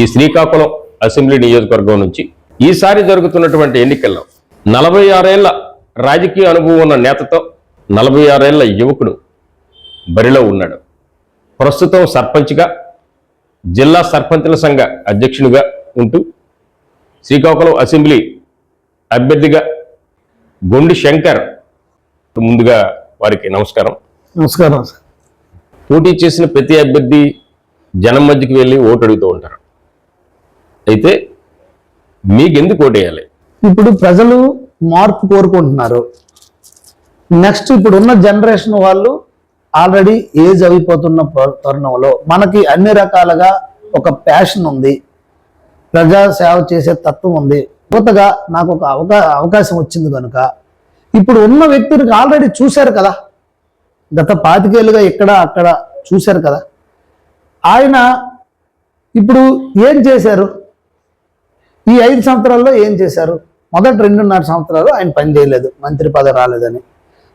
ఈ శ్రీకాకుళం అసెంబ్లీ నియోజకవర్గం నుంచి ఈసారి జరుగుతున్నటువంటి ఎన్నికల్లో నలభై ఆరేళ్ళ రాజకీయ అనుభవం ఉన్న నేతతో నలభై ఆరేళ్ళ యువకుడు బరిలో ఉన్నాడు. ప్రస్తుతం సర్పంచ్గా జిల్లా సర్పంచుల సంఘ అధ్యక్షునిగా ఉంటూ శ్రీకాకుళం అసెంబ్లీ అభ్యర్థిగా గొండి శంకర్ ముందుగా వారికి నమస్కారం. నమస్కారం పోటీ చేసిన ప్రతి అభ్యర్థి జనం మధ్యకి వెళ్ళి ఓటు అడుగుతూ ఉంటారు. అయితే మీకెందుకు ఎందుకు వేయాలి ఇప్పుడు ప్రజలు మార్పు కోరుకుంటున్నారు. నెక్స్ట్ ఇప్పుడు ఉన్న జనరేషన్ వాళ్ళు ఆల్రెడీ ఏజ్ అయిపోతున్న తరుణంలో మనకి అన్ని రకాలుగా ఒక ప్యాషన్ ఉంది. ప్రజా సేవ చేసే తత్వం ఉంది. కొత్తగా నాకు ఒక అవకా అవకాశం వచ్చింది కనుక ఇప్పుడు ఉన్న వ్యక్తిని ఆల్రెడీ చూశారు కదా. గత పాతికేళ్ళుగా ఇక్కడ అక్కడ చూశారు కదా. ఆయన ఇప్పుడు ఏం చేశారు? ఈ ఐదు సంవత్సరాల్లో ఏం చేశారు? మొదటి రెండున్నర సంవత్సరాలు ఆయన పని చేయలేదు మంత్రి పదవి రాలేదని.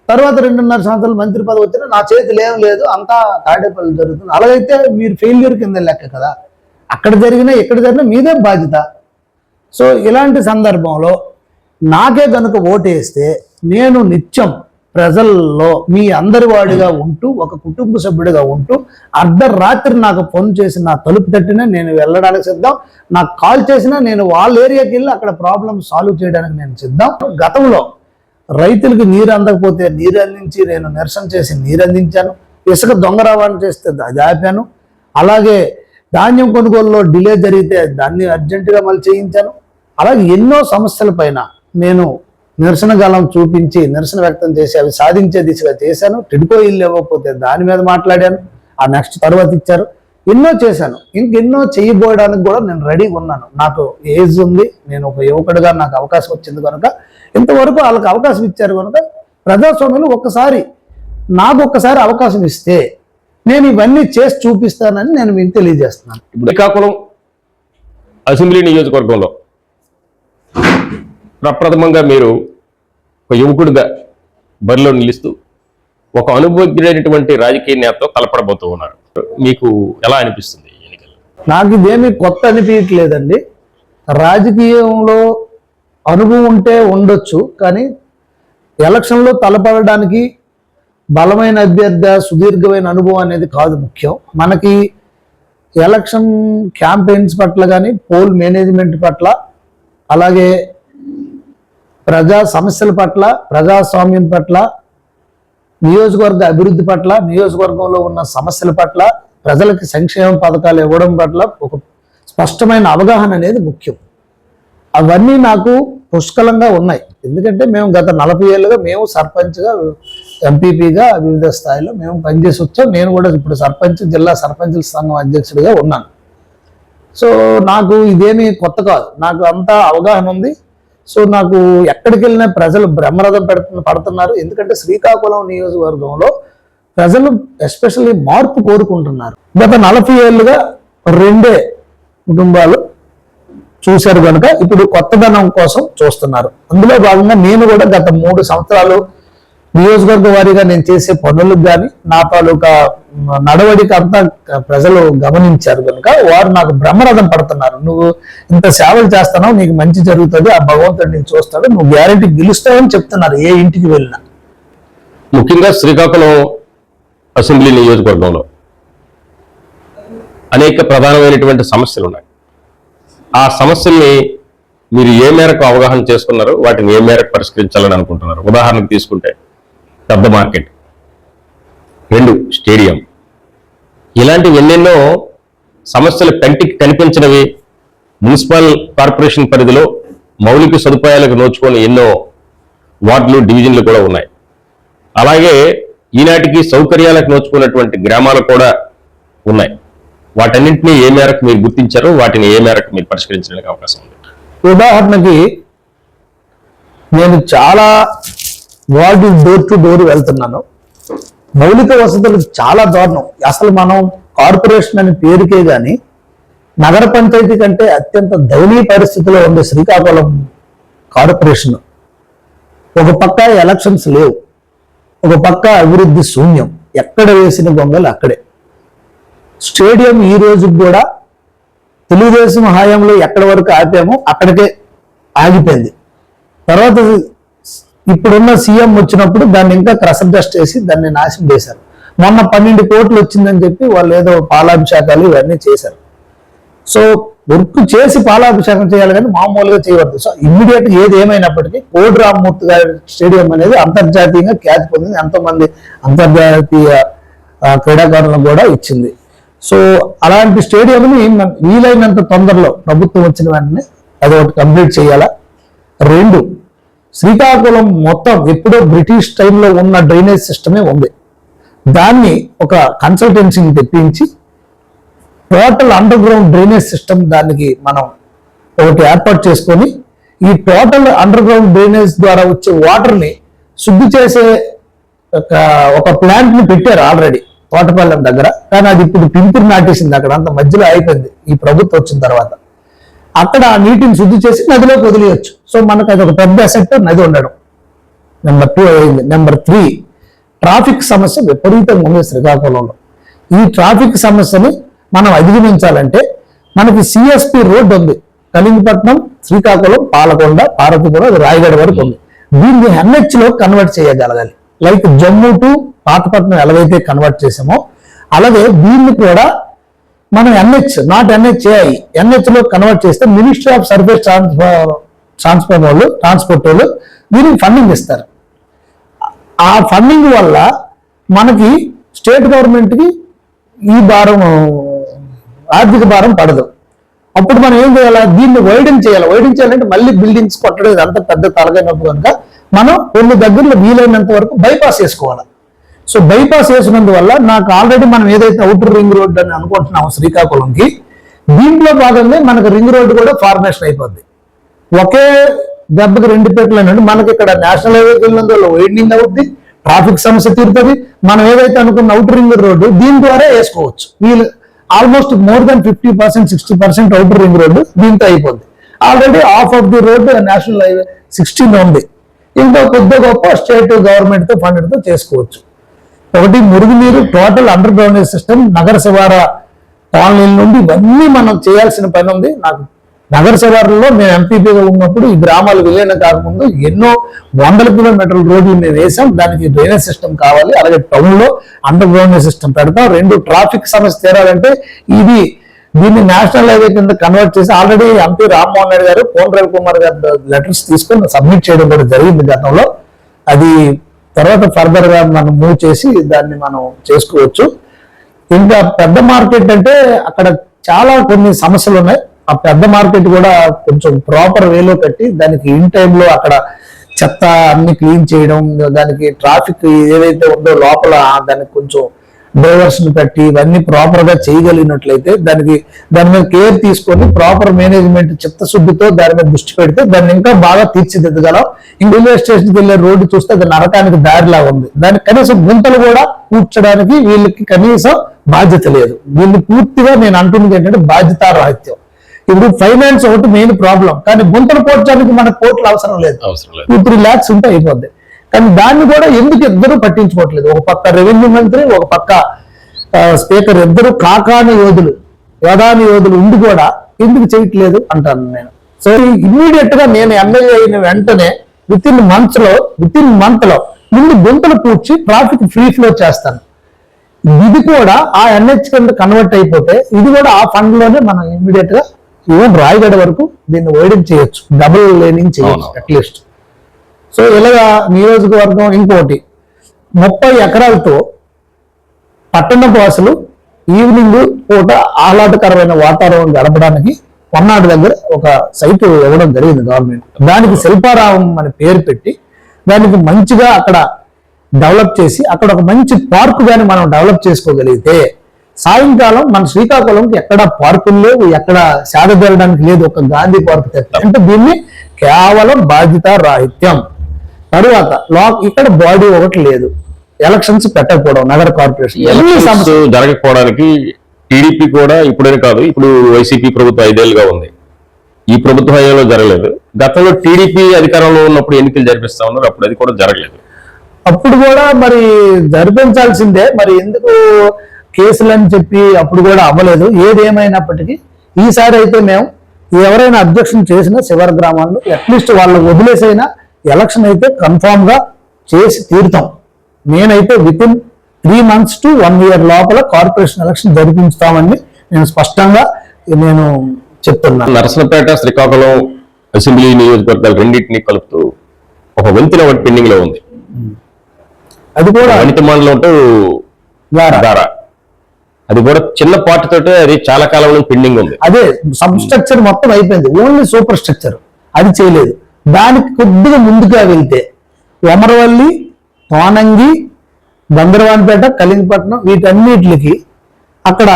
తర్వాత రెండున్నర సంవత్సరాలు మంత్రి పదవి వచ్చినా నా చేతిలో ఏం లేదు అంతా తాడేపల్లి జరుగుతుంది. అలాగైతే మీరు ఫెయిల్యూర్ కింద లెక్క కదా. అక్కడ జరిగినా ఇక్కడ జరిగినా మీదే బాధ్యత. సో ఇలాంటి సందర్భంలో నాకే కనుక ఓటేస్తే నేను నిత్యం ప్రజల్లో మీ అందరి వాడిగా ఉంటూ ఒక కుటుంబ సభ్యుడిగా ఉంటూ అర్ధరాత్రి నాకు ఫోన్ చేసి నా తలుపు తట్టినా నేను వెళ్ళడానికి సిద్ధం నాకు కాల్ చేసినా నేను వాళ్ళ ఏరియాకి వెళ్ళి అక్కడ ప్రాబ్లమ్ సాల్వ్ చేయడానికి నేను సిద్ధం. గతంలో రైతులకు నీరు అందకపోతే నీరు అందించి నేను నిరసన చేసి నీరు అందించాను. ఇసుక దొంగ రవాణా చేస్తే అది ఆపాను. అలాగే ధాన్యం కొనుగోలులో డిలే జరిగితే దాన్ని అర్జెంటుగా మళ్ళీ చేయించాను. అలాగే ఎన్నో సమస్యల పైన నేను నిరసన గలం చూపించి నిరసన వ్యక్తం చేసి అవి సాధించే దిశగా చేశాను. టిడ్కో ఇల్లు ఇవ్వకపోతే దాని మీద మాట్లాడాను. ఆ నెక్స్ట్ తర్వాత ఇచ్చారు. ఎన్నో చేశాను. ఇంకెన్నో చేయబోయడానికి కూడా నేను రెడీగా ఉన్నాను. నాకు ఏజ్ ఉంది. నేను ఒక యువకుడిగా నాకు అవకాశం వచ్చింది కనుక ఇంతవరకు వాళ్ళకి అవకాశం ఇచ్చారు కనుక ప్రజాస్వామ్యంలో ఒక్కసారి నాకు ఒక్కసారి అవకాశం ఇస్తే నేను ఇవన్నీ చేసి చూపిస్తానని నేను మీకు తెలియజేస్తున్నాను. శ్రీకాకుళం అసెంబ్లీ నియోజకవర్గంలో ప్రప్రథమంగా మీరు ఒక యువకుడిగా బరిలో నిలుస్తూ ఒక అనుభవజ్ఞుడైనటువంటి రాజకీయ నేతతో కలపడబోతూ ఉన్నారు. మీకు ఎలా అనిపిస్తుంది ఎన్నికలు? నాకు ఇదేమీ కొత్త అనిపించట్లేదండి. రాజకీయంలో అనుభవం ఉంటే ఉండొచ్చు కానీ ఎలక్షన్లో తలపడడానికి బలమైన అభ్యర్థి సుదీర్ఘమైన అనుభవం అనేది కాదు ముఖ్యం. మనకి ఎలక్షన్ క్యాంపెయిన్స్ పట్ల కానీ పోల్ మేనేజ్మెంట్ పట్ల అలాగే ప్రజా సమస్యల పట్ల ప్రజాస్వామ్యం పట్ల నియోజకవర్గ అభివృద్ధి పట్ల నియోజకవర్గంలో ఉన్న సమస్యల పట్ల ప్రజలకి సంక్షేమ పథకాలు ఇవ్వడం పట్ల ఒక స్పష్టమైన అవగాహన అనేది ముఖ్యం. అవన్నీ నాకు పుష్కలంగా ఉన్నాయి. ఎందుకంటే మేము గత నలభై ఏళ్ళుగా మేము సర్పంచ్గా ఎంపీపీగా వివిధ స్థాయిలో మేము పనిచేసి వచ్చాం. నేను కూడా ఇప్పుడు సర్పంచ్ జిల్లా సర్పంచుల సంఘం అధ్యక్షుడిగా ఉన్నాను. సో నాకు ఇదేమీ కొత్త కాదు. నాకు అంతా అవగాహన ఉంది. సో నాకు ఎక్కడికి వెళ్ళినా ప్రజలు బ్రహ్మరథం పెడుతున్న పడుతున్నారు. ఎందుకంటే శ్రీకాకుళం నియోజకవర్గంలో ప్రజలు ఎస్పెషల్లీ మార్పు కోరుకుంటున్నారు. గత నలభై ఏళ్ళుగా రెండే కుటుంబాలు చూశారు కనుక ఇప్పుడు కొత్తదనం కోసం చూస్తున్నారు. అందులో భాగంగా నేను కూడా గత మూడు సంవత్సరాలు నియోజకవర్గ వారీగా నేను చేసే పనులకు కానీ నా తాలూకా నడవడిక అంతా ప్రజలు గమనించారు కనుక వారు నాకు బ్రహ్మరథం పడుతున్నారు. నువ్వు ఇంత సేవలు చేస్తున్నావు నీకు మంచి జరుగుతుంది ఆ భగవంతుడు నీకు చూస్తాడు నువ్వు గ్యారెంటీ గెలుస్తావని చెప్తున్నారు ఏ ఇంటికి వెళ్ళినా. ముఖ్యంగా శ్రీకాకుళం అసెంబ్లీ నియోజకవర్గంలో అనేక ప్రధానమైనటువంటి సమస్యలు ఉన్నాయి. ఆ సమస్యల్ని మీరు ఏ మేరకు అవగాహన చేసుకున్నారు వాటిని ఏ మేరకు పరిష్కరించాలని అనుకుంటున్నారు? ఉదాహరణకు తీసుకుంటే పెద్ద మార్కెట్. రెండు స్టేడియం. ఇలాంటివి ఎన్నెన్నో సమస్యలు కంటికి కనిపించినవి మున్సిపల్ కార్పొరేషన్ పరిధిలో మౌలిక సదుపాయాలకు నోచుకొని ఎన్నో వార్డులు డివిజన్లు కూడా ఉన్నాయి. అలాగే ఈనాటికి సౌకర్యాలకు నోచుకున్నటువంటి గ్రామాలు కూడా ఉన్నాయి. వాటన్నింటినీ ఏ మేరకు మీరు గుర్తించారో వాటిని ఏ మేరకు మీరు పరిష్కరించడానికి అవకాశం ఉంది? ఉదాహరణకి నేను చాలా వార్డు డోర్ టు డోర్ వెళ్తున్నాను. మౌలిక వసతులు చాలా దారుణం. అసలు మనం కార్పొరేషన్ అనే పేరుకే గాని నగర పంచాయతీ కంటే అత్యంత దయనీయ పరిస్థితిలో ఉంది శ్రీకాకుళం కార్పొరేషన్. ఒక పక్క ఎలక్షన్స్ లేవు. ఒక పక్క అభివృద్ధి శూన్యం. ఎక్కడ వేసిన గొంగలు అక్కడే. స్టేడియం ఈ రోజు కూడా తెలుగుదేశం హయాంలో ఎక్కడి వరకు ఆపామో అక్కడికే ఆగిపోయింది. తర్వాత ఇప్పుడున్న సీఎం వచ్చినప్పుడు దాన్ని ఇంకా క్రసర్ డస్ట్ చేసి దాన్ని నాశనం చేశారు. మొన్న పన్నెండు కోట్లు వచ్చిందని చెప్పి వాళ్ళు ఏదో పాలాభిషేకాలు ఇవన్నీ చేశారు. సో వర్క్ చేసి పాలాభిషేకం చేయాలి కానీ మామూలుగా చేయవద్దు. సో ఇమ్మీడియట్ ఏది ఏమైనప్పటికీ కోడి రామ్మూర్తి గారి స్టేడియం అనేది అంతర్జాతీయంగా ఖ్యాతి పొందింది. ఎంతోమంది అంతర్జాతీయ క్రీడాకారులను కూడా ఇచ్చింది. సో అలాంటి స్టేడియంని వీలైనంత తొందరలో ప్రభుత్వం వచ్చిన వెంటనే అది ఒకటి కంప్లీట్ చేయాలా? రెండు శ్రీకాకుళం మొత్తం ఎప్పుడో బ్రిటిష్ టైంలో ఉన్న డ్రైనేజ్ సిస్టమే ఉంది. దాన్ని ఒక కన్సల్టెన్సీని తెప్పించి total underground drainage system దానికి మనం ఒకటి ఏర్పాటు చేసుకొని ఈ టోటల్ అండర్ గ్రౌండ్ డ్రైనేజ్ ద్వారా వచ్చే వాటర్ని శుద్ధి చేసే ఒక ఒక పెట్టారు ఆల్రెడీ తోటపల్లెం దగ్గర. కానీ అది ఇప్పుడు పింపిరి నాటేసింది అక్కడ అంత మధ్యలో అయిపోయింది. ఈ ప్రభుత్వం వచ్చిన తర్వాత. అక్కడ ఆ నీటిని శుద్ధి చేసి నదిలోకి వదిలేయచ్చు. సో మనకు అది ఒక పెద్ద అసెట్ నది ఉండడం. నెంబర్ టూ అయింది. నెంబర్ త్రీ ట్రాఫిక్ సమస్య విపరీతంగా ఉంది శ్రీకాకుళంలో. ఈ ట్రాఫిక్ సమస్యని మనం అధిగమించాలంటే మనకి సిఎస్పి రోడ్ ఉంది. కలింగపట్నం శ్రీకాకుళం పాలకొండ పార్వతీపురం అది రాయగడ వరకు ఉంది. దీన్ని ఎన్హెచ్లో కన్వర్ట్ చేయగలగాలి. లైక్ జమ్మూ టు పాతపట్నం ఎలాగైతే కన్వర్ట్ చేసామో అలాగే దీన్ని కూడా మనం ఎన్హెచ్ నాట్ ఎన్హెచ్ఏఐ ఎన్హెచ్లో కన్వర్ట్ చేస్తే ministry of service transfer transfer వాళ్ళు ట్రాన్స్పోర్ట్ వాళ్ళు దీనికి ఫండింగ్ ఇస్తారు. ఆ ఫండింగ్ వల్ల మనకి స్టేట్ గవర్నమెంట్కి ఈ భారం ఆర్థిక భారం పడదు. అప్పుడు మనం ఏం చేయాలి? దీన్ని వైడెన్ చేయాలి? వైడెన్ చేయాలంటే మళ్ళీ బిల్డింగ్స్ కొట్టడం ఇదంతా పెద్ద తలగైనప్పుడు కనుక మనం కొన్ని దగ్గరలో వీలైనంత వరకు బైపాస్ చేసుకోవాలి. సో బైపాస్ వేసినందువల్ల నాకు ఆల్రెడీ మనం ఏదైతే అవుటర్ రింగ్ రోడ్ అని అనుకుంటున్నాము శ్రీకాకుళంకి దీంట్లో భాగంగా మనకు రింగ్ రోడ్ కూడా ఫార్మేషన్ అయిపోద్ది. ఒకే దెబ్బకి రెండు పేట్లు అన్నట్టు మనకి ఇక్కడ నేషనల్ హైవే వెళ్ళినందువల్ల వైండింగ్ అవుద్ది ట్రాఫిక్ సమస్య తీరుతుంది. మనం ఏదైతే అనుకున్న అవుటర్ రింగ్ రోడ్డు దీని ద్వారా వేసుకోవచ్చు. వీళ్ళు almost more than fifty percent sixty percent outer ring road దీంతో అయిపోద్ది. Already of of the road national highway sixteen ఉంది. ఇంకా కొద్ది గొప్ప స్టేట్ గవర్నమెంట్తో ఫండెడ్తో చేసుకోవచ్చు. ఒకటి మురుగునీరు టోటల్ అండర్ గ్రౌండ్ సిస్టమ్ నగర శివార కాలనీల నుండి ఇవన్నీ మనం చేయాల్సిన పని ఉంది. నాకు నగర శివారులో మేము ఎంపీపీగా ఉన్నప్పుడు ఈ గ్రామాలు విలీనం కాకముందు ఎన్నో వందల కిలోమీటర్ల రోడ్లు మేము వేసాం. దానికి డ్రైనేజ్ సిస్టమ్ కావాలి అలాగే టౌన్లో అండర్ గ్రౌండ్ సిస్టమ్ పెడతాం. రెండు ట్రాఫిక్ సమస్య తీరాలంటే ఇది దీన్ని నేషనల్ హైవే కింద కన్వర్ట్ చేసి ఆల్రెడీ ఎంపీ రామ్మోహన్ రెడ్డి గారు కోన్ రవికుమార్ గారు లెటర్స్ తీసుకొని సబ్మిట్ చేయడం కూడా జరిగింది గతంలో. అది తర్వాత ఫర్దర్గా మనం మూవ్ చేసి దాన్ని మనం చేసుకోవచ్చు. ఇంకా పెద్ద మార్కెట్ అంటే అక్కడ చాలా కొన్ని సమస్యలు ఉన్నాయి. ఆ పెద్ద మార్కెట్ కూడా కొంచెం ప్రాపర్ వేలో కట్టి దానికి ఇన్ టైంలో అక్కడ చెత్త అన్ని క్లీన్ చేయడం దానికి ట్రాఫిక్ ఏదైతే ఉందో లోపల దానికి కొంచెం డైవర్షన్ పెట్టి ఇవన్నీ ప్రాపర్గా చేయగలిగినట్లయితే దానికి దాని మీద కేర్ తీసుకొని ప్రాపర్ మేనేజ్మెంట్ చిత్తశుద్ధితో దాని మీద దృష్టి పెడితే దాన్ని ఇంకా బాగా తీర్చిదిద్దగలం. ఇంక రైల్వే స్టేషన్కి వెళ్ళే రోడ్డు చూస్తే అది నరకానికి దారిలా ఉంది. దానికి కనీసం గుంతలు కూడా కూర్చడానికి వీళ్ళకి కనీసం బాధ్యత లేదు. వీళ్ళు పూర్తిగా నేను అంటున్నది ఏంటంటే బాధ్యత రాహిత్యం ఇప్పుడు ఫైనాన్స్ ఒకటి మెయిన్ ప్రాబ్లం కానీ గుంతలు పోడ్చడానికి మనకు కోట్లు అవసరం లేదు. అవసరం లేదు. టూ త్రీ ల్యాక్స్ ఉంటే అయిపోద్ది. కానీ దాన్ని కూడా ఎందుకు ఇద్దరు పట్టించుకోవట్లేదు? ఒక పక్క రెవెన్యూ మంత్రి ఒక పక్క స్పీకర్ ఇద్దరు కాకాని యోధులు యదాని యోధులు ఉండి కూడా ఎందుకు చేయట్లేదు అంటాను నేను. సో ఇమ్మీడియట్గా నేను ఎమ్మెల్యే అయిన వెంటనే విత్ ఇన్ మంత్స్లో విత్ ఇన్ మంత్లో ముందు గుంతలు పూడ్చి ట్రాఫిక్ ఫ్రీ ఫ్లో చేస్తాను. ఇది కూడా ఆ ఎన్హెచ్ కింద కన్వర్ట్ అయిపోతే ఇది కూడా ఆ ఫండ్లోనే మనం ఇమ్మీడియట్గా ఈవెన్ రాయగడ వరకు దీన్ని వైడింగ్ చేయొచ్చు. డబుల్ లేనింగ్ చేయొచ్చు. అట్లీస్ట్ సో ఇలాగా నియోజకవర్గం ఇంకోటి. ముప్పై ఎకరాలతో పట్టణ వాసులు ఈవినింగ్ పూట ఆహ్లాదకరమైన వాతావరణం గడపడానికి కొన్నాడు దగ్గర ఒక సైట్ ఇవ్వడం జరిగింది గవర్నమెంట్ దానికి శిల్పారామం అని పేరు పెట్టి దానికి మంచిగా అక్కడ డెవలప్ చేసి అక్కడ ఒక మంచి పార్క్ కానీ మనం డెవలప్ చేసుకోగలిగితే సాయంకాలం మన శ్రీకాకుళంకి ఎక్కడ పార్కులు లేవు ఎక్కడ సేద తీరడానికి లేదు ఒక గాంధీ పార్క్ తప్ప అంటే దీన్ని కేవలం బాధ్యత రాహిత్యం తరువాత లాక్ ఇక్కడ బాడీ ఒకటి లేదు. ఎలక్షన్స్ పెట్టకపోవడం నగర కార్పొరేషన్ జరగకపోవడానికి టీడీపీ కూడా ఇప్పుడే కాదు ఇప్పుడు వైసీపీ ప్రభుత్వం ఐదేళ్ళుగా ఉంది. ఈ ప్రభుత్వ హయాంలో జరగలేదు. గతంలో టీడీపీ అధికారంలో ఉన్నప్పుడు ఎన్నికలు జరిపిస్తా ఉన్నారు అప్పుడు అది కూడా జరగలేదు. అప్పుడు కూడా మరి జరిపించాల్సిందే మరి ఎందుకు కేసులు అని చెప్పి అప్పుడు కూడా అవ్వలేదు. ఏదేమైనప్పటికీ ఈసారి అయితే మేము ఎవరైనా అబ్జెక్షన్ చేసినా శివర గ్రామాల్లో అట్లీస్ట్ వాళ్ళని వదిలేసైనా ఎలక్షన్ అయితే కన్ఫామ్గా చేసి తీరుతాం. నేనైతే within three months to one year లోపల కార్పొరేషన్ ఎలక్షన్ జరిపించుతామని నేను స్పష్టంగా నేను చెప్తున్నాను నరసనపేట శ్రీకాకుళం అసెంబ్లీ నియోజకవర్గాలు రెండింటినీ కలుపుతూ ఒక వంతెన ఒకటి పెండింగ్లో ఉంది. అది కూడా వనిత మండలం అది కూడా చిన్న పార్ట్ తోటే అది చాలా కాలం పెండింగ్ ఉంది. అదే సబ్ స్ట్రక్చర్ మొత్తం అయిపోయింది. ఓన్లీ సూపర్ స్ట్రక్చర్ అది చేయలేదు. దానికి కొద్దిగా ముందుగా వెళ్తే వమరవల్లి తోనంగి బందరవానిపేట కలింగపట్నం వీటన్నిటికి అక్కడ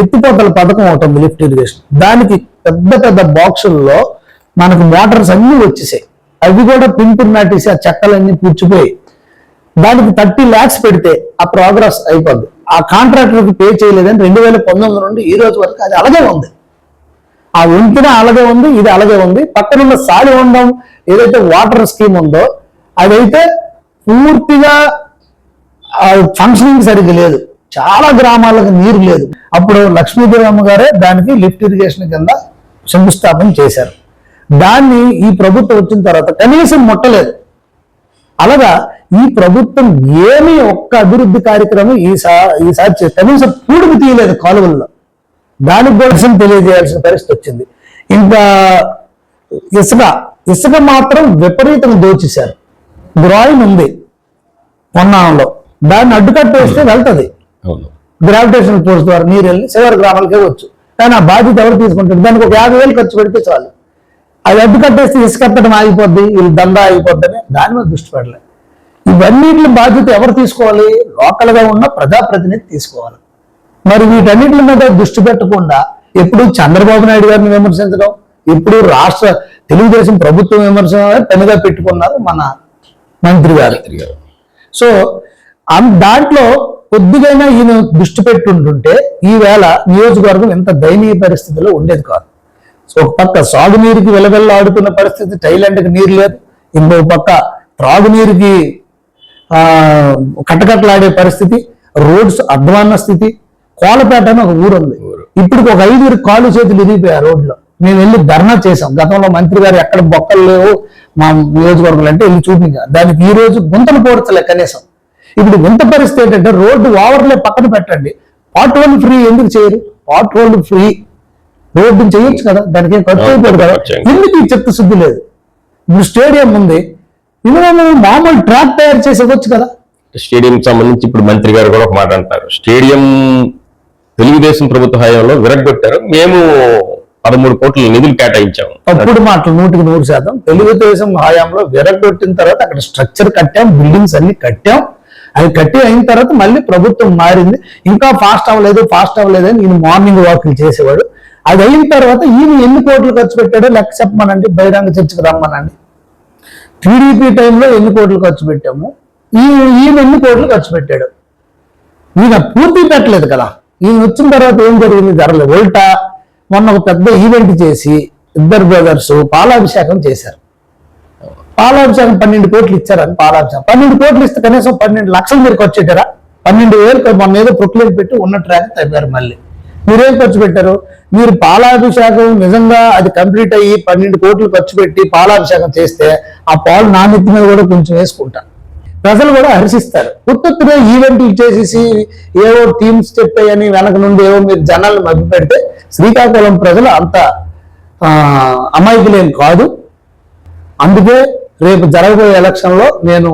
ఎత్తిపోతల పథకం ఒకటి ఉంది లిఫ్ట్ ఇరిగేషన్. దానికి పెద్ద పెద్ద బాక్సుల్లో మనకు మోటార్స్ అన్నీ వచ్చేసాయి. అవి కూడా పింపుని నాటేసి ఆ చెక్కలన్నీ పుచ్చిపోయి దానికి థర్టీ ల్యాక్స్ పెడితే ఆ ప్రోగ్రెస్ అయిపోద్ది. ఆ కాంట్రాక్టర్కి పే చేయలేదని రెండు వేల పంతొమ్మిది నుండి ఈ రోజు వరకు అది అలాగే ఉంది. ఆ వంతెన అలాగే ఉంది ఇది అలాగే ఉంది. పక్కనున్న సాలి ఉండం ఏదైతే వాటర్ స్కీమ్ ఉందో అదైతే పూర్తిగా ఫంక్షనింగ్ సరిగ్గా లేదు. చాలా గ్రామాలకు నీరు లేదు. అప్పుడు లక్ష్మీదేవమ్మ గారే దానికి లిఫ్ట్ ఇరిగేషన్ కింద శంకుస్థాపన చేశారు. దాన్ని ఈ ప్రభుత్వం వచ్చిన తర్వాత కనీసం ముట్టలేదు. అలాగా ఈ ప్రభుత్వం ఏమీ ఒక్క అభివృద్ధి కార్యక్రమం ఈసారి ఈసారి కనీసం పూడికి తీయలేదు కాలువల్లో. దానికి విషయం తెలియజేయాల్సిన పరిస్థితి వచ్చింది. ఇంకా ఇసుక ఇసుక మాత్రం విపరీతంగా దోచేశారు. గ్రాయిన్ ఉంది పొన్నాంలో దాన్ని అడ్డుకట్ట వేస్తే వెళ్తది. గ్రావిటేషన్ ఫోర్స్ ద్వారా నీరు వెళ్ళి శివరి గ్రామాలకే వచ్చు. కానీ ఆ బాధ్యత ఎవరు తీసుకుంటారు? దానికి ఒక యాభై వేలు ఖర్చు పెడితే చాలు. అది అడ్డు కట్టేస్తే ఇసుకెత్తడం ఆగిపోద్ది వీళ్ళు దందా ఆగిపోద్దని దాని మీద దృష్టి పెట్టలేదు ఇవన్నిటి బాధ్యత ఎవరు తీసుకోవాలి? లోకల్గా ఉన్న ప్రజాప్రతినిధి తీసుకోవాలి. మరి వీటన్నిటి మీద దృష్టి పెట్టకుండా ఎప్పుడు చంద్రబాబు నాయుడు గారిని విమర్శించడం ఎప్పుడు రాష్ట్ర తెలుగుదేశం ప్రభుత్వం విమర్శించడం పనిగా పెట్టుకున్నారు మన మంత్రి గారు. సో దాంట్లో కొద్దిగైనా ఈయన దృష్టి పెట్టుంటుంటే ఈవేళ నియోజకవర్గం ఎంత దయనీయ పరిస్థితిలో ఉండేది కాదు. సో ఒక పక్క సాగునీరుకి వెలవెల్ల ఆడుతున్న పరిస్థితి థైలాండ్కి నీరు లేదు. ఇంకో పక్క త్రాగునీరుకి ఆ కట్టకట్టలాడే పరిస్థితి రోడ్స్ అధ్వాన్న స్థితి కోలపేట అని ఒక ఊరు. ఉంది ఇప్పుడు ఒక ఐదుగురు కాలు చేతులు ఇరిగిపోయారు రోడ్లో మేము వెళ్ళి ధర్నా చేసాం గతంలో మంత్రి గారు ఎక్కడ బొక్కలు లేవు మా నియోజకవర్గంలో అంటే వెళ్ళి చూపించాం. దానికి ఈ రోజు గుంతలు పోడ్చలే కనీసం. ఇప్పుడు గుంత పరిస్థితి ఏంటంటే రోడ్డు ఓవర్లే పక్కన పెట్టండి. పార్ట్ వన్ ఫ్రీ ఎందుకు చేయరు? Part one free. రోడ్డు చేయొచ్చు కదా? దానికి ఏం ఖర్చు అయిపోదు కదా. ఎందుకు ఈ చిత్తశుద్ధి లేదు? ఇప్పుడు స్టేడియం ఉంది. ఇందులో మామూలు ట్రాక్ తయారు చేసి ఇవ్వచ్చు కదా? స్టేడియం సంబంధించి ఇప్పుడు మంత్రి గారు కూడా ఒక మాట అంటారు స్టేడియం తెలుగుదేశం ప్రభుత్వ హయాంలో విరగొట్టారు మేము పదమూడు కోట్ల నిధులు కేటాయించాము. తప్పుడు మాటలు నూటికి నూరు శాతం. తెలుగుదేశం హయాంలో విరగొట్టిన తర్వాత అక్కడ స్ట్రక్చర్ కట్టాం బిల్డింగ్స్ అన్ని కట్టాం. అది కట్టి అయిన తర్వాత మళ్ళీ ప్రభుత్వం మారింది. ఇంకా ఫాస్ట్ అవ్వలేదు ఫాస్ట్ అవ్వలేదు అని నేను మార్నింగ్ వాకులు చేసేవాడు. అది అయిన తర్వాత ఈయన ఎన్ని కోట్లు ఖర్చు పెట్టాడో లెక్క చెప్పమనండి బహిరంగ చర్చకు రమ్మనండి. టీడీపీ టైంలో ఎన్ని కోట్లు ఖర్చు పెట్టాము? ఈ ఈయన ఎన్ని కోట్లు ఖర్చు పెట్టాడు? ఈయన పూర్తి పెట్టలేదు కదా. ఈయన వచ్చిన తర్వాత ఏం జరిగింది? జరగలేదు. ఉల్టా మొన్న ఒక పెద్ద ఈవెంట్ చేసి ఇద్దరు బ్రదర్స్ పాలాభిషేకం చేశారు. పాలాభిషేకం పన్నెండు కోట్లు ఇచ్చారని పాలాభిషేకం. పన్నెండు కోట్లు ఇస్తే కనీసం పన్నెండు లక్షలు మీరు ఖర్చు పెట్టారా? పన్నెండు వేలు మొన్న ఏదో ప్రొక్లేట్ పెట్టి ఉన్న ట్రాక్ తగ్గారు మళ్ళీ. మీరేం ఖర్చు పెట్టారు? మీరు పాలాభిషేకం నిజంగా అది కంప్లీట్ అయ్యి పన్నెండు కోట్లు ఖర్చు పెట్టి పాలాభిషేకం చేస్తే ఆ పాలు నాణ్యత మీద కూడా కొంచెం వేసుకుంటారు ప్రజలు కూడా హర్షిస్తారు. ఉత్తుత్తుగా ఈవెంట్లు చేసేసి ఏవో టీమ్స్ చెప్పాయని వెనక నుండి ఏవో మీరు జనాలను మభ్య పెడితే శ్రీకాకుళం ప్రజలు అంత అమాయకులేం కాదు. అందుకే రేపు జరగబోయే ఎలక్షన్లో నేను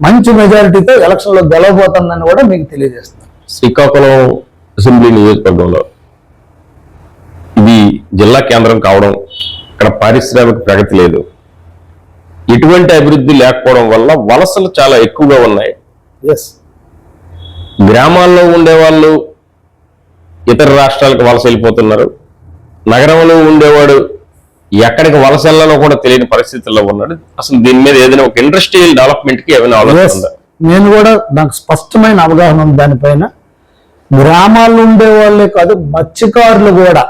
మంచి మెజారిటీతో ఎలక్షన్లో గెలవబోతుందని కూడా మీకు తెలియజేస్తాను శ్రీకాకుళం అసెంబ్లీ నియోజకవర్గంలో ఇది జిల్లా కేంద్రం కావడం ఇక్కడ పారిశ్రామిక ప్రగతి లేదు. ఎటువంటి అభివృద్ధి లేకపోవడం వల్ల వలసలు చాలా ఎక్కువగా ఉన్నాయి. ఎస్ గ్రామాల్లో ఉండేవాళ్ళు ఇతర రాష్ట్రాలకు వలస వెళ్ళిపోతున్నారు. నగరంలో ఉండేవాడు ఎక్కడికి వలస వెళ్ళాలో కూడా తెలియని పరిస్థితుల్లో ఉన్నాడు. అసలు దీని మీద ఏదైనా ఒక ఇండస్ట్రియల్ డెవలప్మెంట్కి ఏమైనా ఆలోచన నేను కూడా నాకు స్పష్టమైన అవగాహన ఉంది దానిపైన. గ్రామాల్లో ఉండే వాళ్ళే కాదు మత్స్యకారులు కూడా.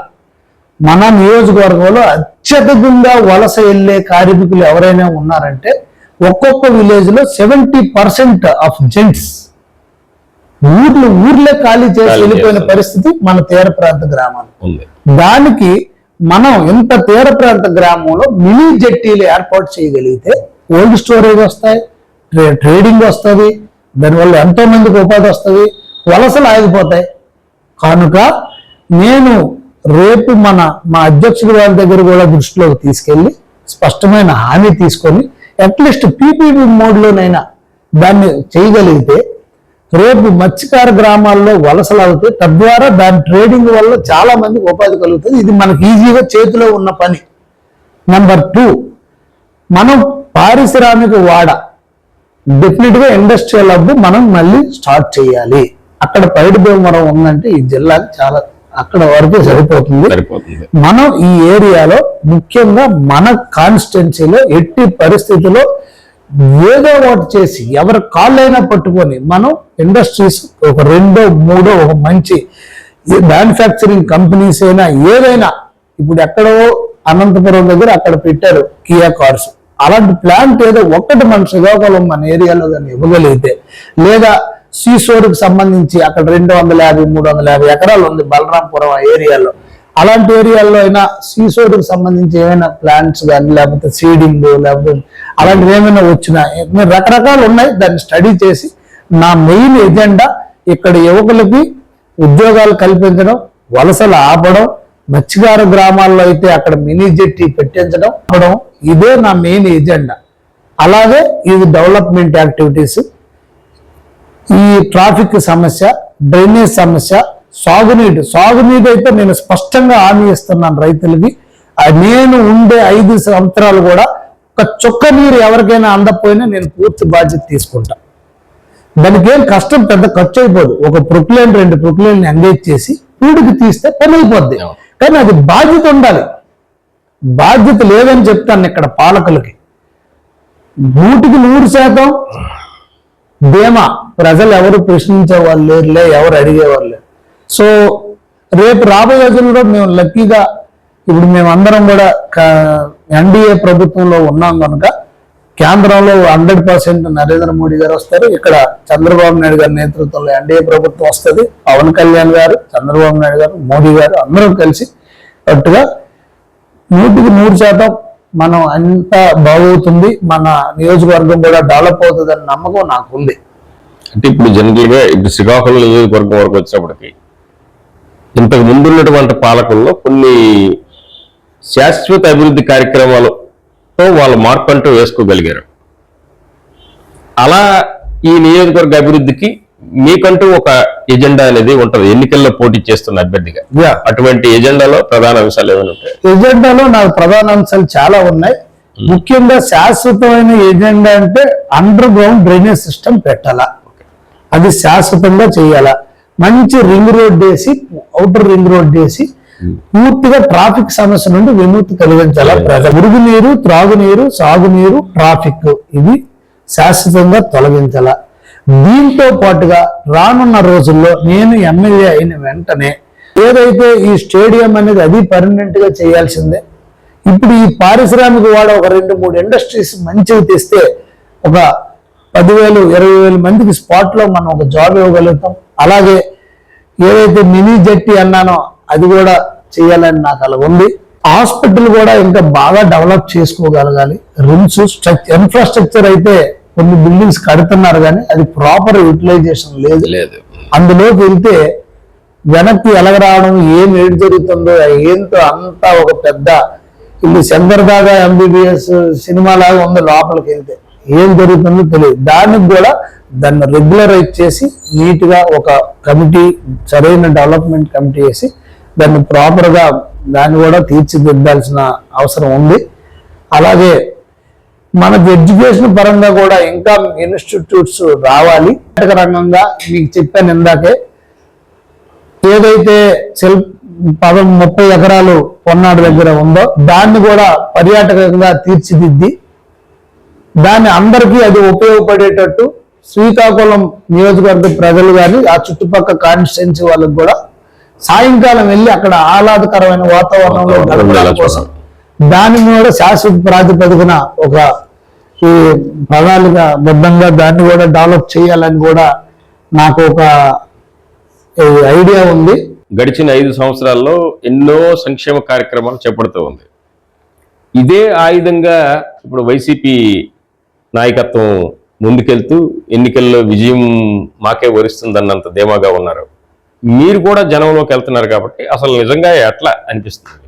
మన నియోజకవర్గంలో అత్యధికంగా వలస వెళ్ళే కార్మికులు ఎవరైనా ఉన్నారంటే ఒక్కొక్క విలేజ్లో సెవెంటీ పర్సెంట్ ఆఫ్ జెంట్స్ ఊర్లు ఊర్లే ఖాళీ చేసి వెళ్ళిపోయిన. పరిస్థితి మన తీర ప్రాంత గ్రామాలు. దానికి మనం ఇంత తీర ప్రాంత గ్రామంలో మినీ జట్టీలు ఏర్పాటు చేయగలిగితే కోల్డ్ స్టోరేజ్ వస్తాయి ట్రే- ట్రేడింగ్ వస్తుంది దానివల్ల ఎంతో మందికి ఉపాధి వస్తుంది వలసలు ఆగిపోతాయి. కనుక నేను రేపు మన మా అధ్యక్షుడు గారి దగ్గర కూడా దృష్టిలోకి తీసుకెళ్ళి స్పష్టమైన హామీ తీసుకొని అట్లీస్ట్ పీపీపీ మోడ్లోనైనా దాన్ని చేయగలిగితే రేపు మత్స్యకార గ్రామాల్లో వలసలు అవుతాయి తద్వారా దాని ట్రేడింగ్ వల్ల చాలా మంది ఉపాధి కలుగుతుంది. ఇది మనకి ఈజీగా చేతిలో ఉన్న పని. నెంబర్ టూ మనం పారిశ్రామిక వాడ డెఫినెట్గా ఇండస్ట్రియల్ హబ్ మనం మళ్ళీ స్టార్ట్ చేయాలి. అక్కడ పైడి భీమవరం ఉందంటే ఈ జిల్లాకి చాలా అక్కడ వరకే సరిపోతుంది. సరిపోతుంది. మనం ఈ ఏరియాలో ముఖ్యంగా మన కాన్స్టిట్యున్సీలో ఎట్టి పరిస్థితుల్లో ఏదో ఒకటి చేసి ఎవరి కాళ్ళైనా పట్టుకొని మనం ఇండస్ట్రీస్ ఒక రెండో మూడో ఒక మంచి మ్యానుఫ్యాక్చరింగ్ కంపెనీస్ అయినా ఏదైనా ఇప్పుడు ఎక్కడో అనంతపురం దగ్గర అక్కడ పెట్టారు కియా కార్స్. అలాంటి ప్లాంట్ ఏదో ఒక్కటి మన శ్రీకాకుళం మన ఏరియాలో కానీ ఇవ్వగలిగితే లేదా సీసోడుకు సంబంధించి అక్కడ రెండు వందల యాభై మూడు వందల యాభై ఎకరాలు ఉంది బలరాంపురం ఏరియాలో. అలాంటి ఏరియాల్లో అయినా సీసోడుకు సంబంధించి ఏమైనా ప్లాంట్స్ కానీ లేకపోతే సీడింగ్ లేకపోతే అలాంటివి ఏమైనా వచ్చినా రకరకాలు ఉన్నాయి దాన్ని స్టడీ చేసి నా మెయిన్ ఎజెండా ఇక్కడ యువకులకి ఉద్యోగాలు కల్పించడం వలసలు ఆపడం మత్స్యకార గ్రామాల్లో అయితే అక్కడ మినీ జెట్టి పెట్టించడం ఇదే నా మెయిన్ ఎజెండా అలాగే ఇది డెవలప్మెంట్ యాక్టివిటీస్ ఈ ట్రాఫిక్ సమస్య డ్రైనేజ్ సమస్య సాగునీరు సాగునీరు అయితే నేను స్పష్టంగా హామీ ఇస్తున్నాను రైతులకి. నేను ఉండే ఐదు సంవత్సరాలు కూడా ఒక చుక్క నీరు ఎవరికైనా అందకపోయినా నేను పూర్తి బాధ్యత తీసుకుంటా. దానికి ఏం కష్టం పెద్ద ఖర్చు అయిపోదు. ఒక ప్రొక్లైన్ రెండు ప్రొక్లైన్ ఎంగేజ్ చేసి పూడికి తీస్తే పని అయిపోద్ది. కానీ అది బాధ్యత ఉండాలి. బాధ్యత లేదని చెప్తాను ఇక్కడ పాలకులకి. నూటికి నూరు శాతం ధీమా ప్రజలు ఎవరు ప్రశ్నించే వాళ్ళు లేరులే ఎవరు అడిగేవారు లేరు సో రేపు రాబోయే రోజుల్లో మేము లక్కీగా ఇప్పుడు మేము అందరం కూడా ఎన్డీఏ ప్రభుత్వంలో ఉన్నాం కనుక కేంద్రంలో హండ్రెడ్ పర్సెంట్ నరేంద్ర మోడీ గారు వస్తారు. ఇక్కడ చంద్రబాబు నాయుడు గారి నేతృత్వంలో ఎన్డీఏ ప్రభుత్వం వస్తుంది. పవన్ కళ్యాణ్ గారు చంద్రబాబు నాయుడు గారు మోడీ గారు అందరం కలిసి కట్టుగా నూటికి నూరు శాతం మనం అంత బాగవుతుంది. మన నియోజకవర్గం కూడా డెవలప్ అవుతుందని నమ్మకం నాకు ఉంది అంటే ఇప్పుడు జనరల్గా ఇప్పుడు శ్రీకాకుళం నియోజకవర్గం వరకు వచ్చినప్పటికి ఇంతకు ముందున్నటువంటి పాలకుల్లో కొన్ని శాశ్వత అభివృద్ధి కార్యక్రమాలతో వాళ్ళ మార్పు అంటూ వేసుకోగలిగారు. అలా ఈ నియోజకవర్గ అభివృద్ధికి మీకంటూ ఒక ఎజెండా అనేది ఉంటది. ఎన్నికల్లో పోటీ చేస్తున్న అభ్యర్థిగా. అటువంటి ఎజెండాలో ప్రధాన అంశాలు ఏమైనా ఉంటాయి? ఎజెండాలో నాకు ప్రధాన అంశాలు చాలా ఉన్నాయి. ముఖ్యంగా శాశ్వతమైన ఎజెండా అంటే అండర్ గ్రౌండ్ డ్రైనేజ్ సిస్టమ్ పెట్టాలా. అది శాశ్వతంగా చేయాలా? మంచి రింగ్ రోడ్ వేసి అవుటర్ రింగ్ రోడ్ వేసి పూర్తిగా ట్రాఫిక్ సమస్య నుండి విముక్తి కలిగించాలా మురుగునీరు త్రాగునీరు సాగునీరు ట్రాఫిక్ ఇవి శాశ్వతంగా తొలగించాలా? దీంతో పాటుగా రానున్న రోజుల్లో నేను ఎమ్మెల్యే అయిన వెంటనే ఏదైతే ఈ స్టేడియం అనేది అది పర్మనెంట్గా చేయాల్సిందే ఇప్పుడు ఈ పారిశ్రామిక వాడ ఒక రెండు మూడు ఇండస్ట్రీస్ మంచివి తెస్తే ఒక పదివేలు ఇరవై వేల మందికి స్పాట్లో మనం ఒక జాబ్ ఇవ్వగలుగుతాం. అలాగే ఏదైతే మినీ జట్టి అన్నానో అది కూడా చేయాలని నాకు అలా ఉంది. హాస్పిటల్ కూడా ఇంకా బాగా డెవలప్ చేసుకోగలగాలి. రూమ్స్ స్ట్రక్చర్ ఇన్ఫ్రాస్ట్రక్చర్ అయితే కొన్ని బిల్డింగ్స్ కడుతున్నారు కానీ అది ప్రాపర్ యూటిలైజేషన్ లేదు. లేదు. అందులోకి వెళ్తే వెనక్కి ఎలగ రావడం ఏం ఏడు జరుగుతుందో ఏంతో అంతా ఒక పెద్ద ఇది శంకర్ దాదా ఎంబీబీఎస్ సినిమా లాగా ఉంది లోపలికి వెళ్తే. ఏం జరుగుతుందో తెలియదు. దానికి కూడా దాన్ని రెగ్యులరైజ్ చేసి నీట్గా ఒక కమిటీ సరైన డెవలప్మెంట్ కమిటీ వేసి దాన్ని ప్రాపర్గా దాన్ని కూడా తీర్చిదిద్దాల్సిన అవసరం ఉంది. అలాగే మనకు ఎడ్యుకేషన్ పరంగా కూడా ఇంకా ఇన్స్టిట్యూట్స్ రావాలి. పర్యాటక రంగంగా మీకు చెప్పాను ఇందాకే. ఏదైతే సెల్ పదం ముప్పై ఎకరాలు పొన్నాడు దగ్గర ఉందో దాన్ని కూడా పర్యాటకంగా తీర్చిదిద్ది దాన్ని అందరికీ అది ఉపయోగపడేటట్టు శ్రీకాకుళం నియోజకవర్గ ప్రజలు కానీ ఆ చుట్టుపక్కల కాన్స్టిట్యున్సీ వాళ్ళకి కూడా సాయంకాలం వెళ్ళి అక్కడ ఆహ్లాదకరమైన వాతావరణంలో గడపడం కోసం దాని కూడా శాశ్వత ప్రాతిపదికన ఒక ఈ ప్రణాళిక బద్ధంగా దాన్ని కూడా డెవలప్ చేయాలని కూడా నాకు ఒక ఐడియా ఉంది. గడిచిన ఐదు సంవత్సరాల్లో ఎన్నో సంక్షేమ కార్యక్రమాలు చేపడుతూ ఉంది. ఇదే ఆయుధంగా ఇప్పుడు వైసీపీ నాయకత్వం ముందుకెళ్తూ ఎన్నికల్లో విజయం మాకే వరిస్తుందన్నంత ధీమాగా ఉన్నారు. మీరు కూడా జనంలోకి వెళ్తున్నారు కాబట్టి అసలు నిజంగా ఎట్లా అనిపిస్తుంది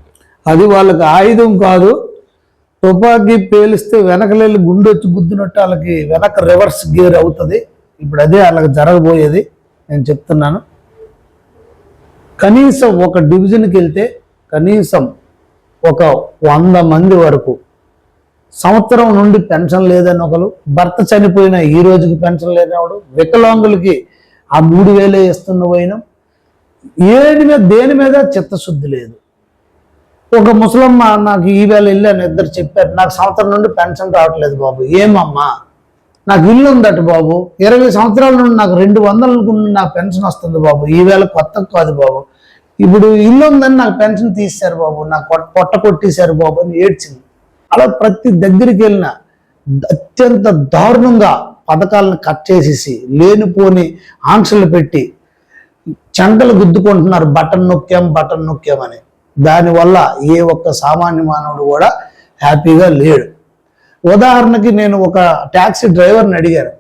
అది వాళ్ళకి ఆయుధం కాదు. తుపాకీ పేలిస్తే వెనకలేళ్ళు గుండె వచ్చి గుద్దినట్టు వాళ్ళకి వెనక రివర్స్ గేర్ అవుతుంది. ఇప్పుడు అదే వాళ్ళకి జరగబోయేది నేను చెప్తున్నాను. కనీసం ఒక డివిజన్కి వెళ్తే కనీసం ఒక వంద మంది వరకు సంవత్సరం నుండి పెన్షన్ లేదని ఒకరు భర్త చనిపోయిన ఈ రోజుకి పెన్షన్ లేనివాడు వికలాంగులకి ఆ మూడు వేలే ఇస్తున్న పోయినాం ఏది మీద దేని మీద చిత్తశుద్ధి లేదు. ఒక ముసలమ్మ నాకు ఈవేళ వెళ్ళాను ఇద్దరు చెప్పారు నాకు సంవత్సరం నుండి పెన్షన్ రావట్లేదు బాబు. ఏమమ్మా? నాకు ఇల్లు ఉందట బాబు. ఇరవై సంవత్సరాల నుండి నాకు రెండు వందల నుండి నాకు పెన్షన్ వస్తుంది బాబు. ఈవేళ కొత్త కాదు బాబు. ఇప్పుడు ఇల్లు ఉందని నాకు పెన్షన్ తీశారు బాబు. నాకు పొట్ట కొట్టేశారు బాబు అని ఏడ్చింది. అలా ప్రతి దగ్గరికి వెళ్ళిన అత్యంత దారుణంగా పథకాలను కట్ చేసేసి లేనిపోని ఆంక్షలు పెట్టి చంకలు గుద్దుకుంటున్నారు బటన్ నొక్కాం బటన్ నొక్కామని దానివల్ల ఏ ఒక్క సామాన్య మానవుడు కూడా హ్యాపీగా లేడు. ఉదాహరణకి నేను ఒక టాక్సీ డ్రైవర్ని అడిగాను.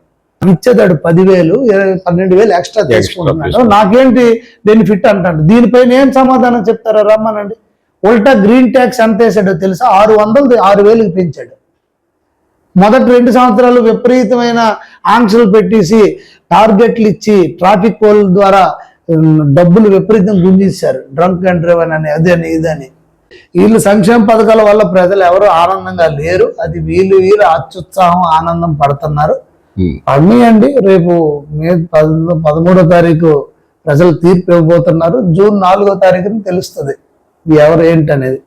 ఇచ్చేదాడు పదివేలు ఇరవై పన్నెండు వేలు ఎక్స్ట్రా తీసుకుంటున్నాడు. నాకేంటి బెనిఫిట్ అంటాడు. దీనిపైన ఏం సమాధానం చెప్తారో రమ్మనండి. ఉల్టా గ్రీన్ ట్యాక్స్ ఎంత వేసాడో తెలుసా? ఆరు వందలు ఆరు వేలకు పెంచాడు. మొదటి రెండు సంవత్సరాలు విపరీతమైన ఆంక్షలు పెట్టేసి టార్గెట్లు ఇచ్చి ట్రాఫిక్ పోల్ ద్వారా డబ్బులు విపరీతం గుంజేశారు. డ్రంక్ అండ్ డ్రైవర్ అని అదని ఇదని వీళ్ళు సంక్షేమ పథకాల వల్ల ప్రజలు ఎవరు ఆనందంగా లేరు. అది వీళ్ళు వీళ్ళు అత్యుత్సాహం ఆనందం పడుతున్నారు. పడినాయండి. రేపు మే పద పదమూడో తారీఖు ప్రజలు తీర్పు ఇవ్వబోతున్నారు. జూన్ నాలుగో తారీఖున తెలుస్తుంది. ఎవరు ఏంటనేది.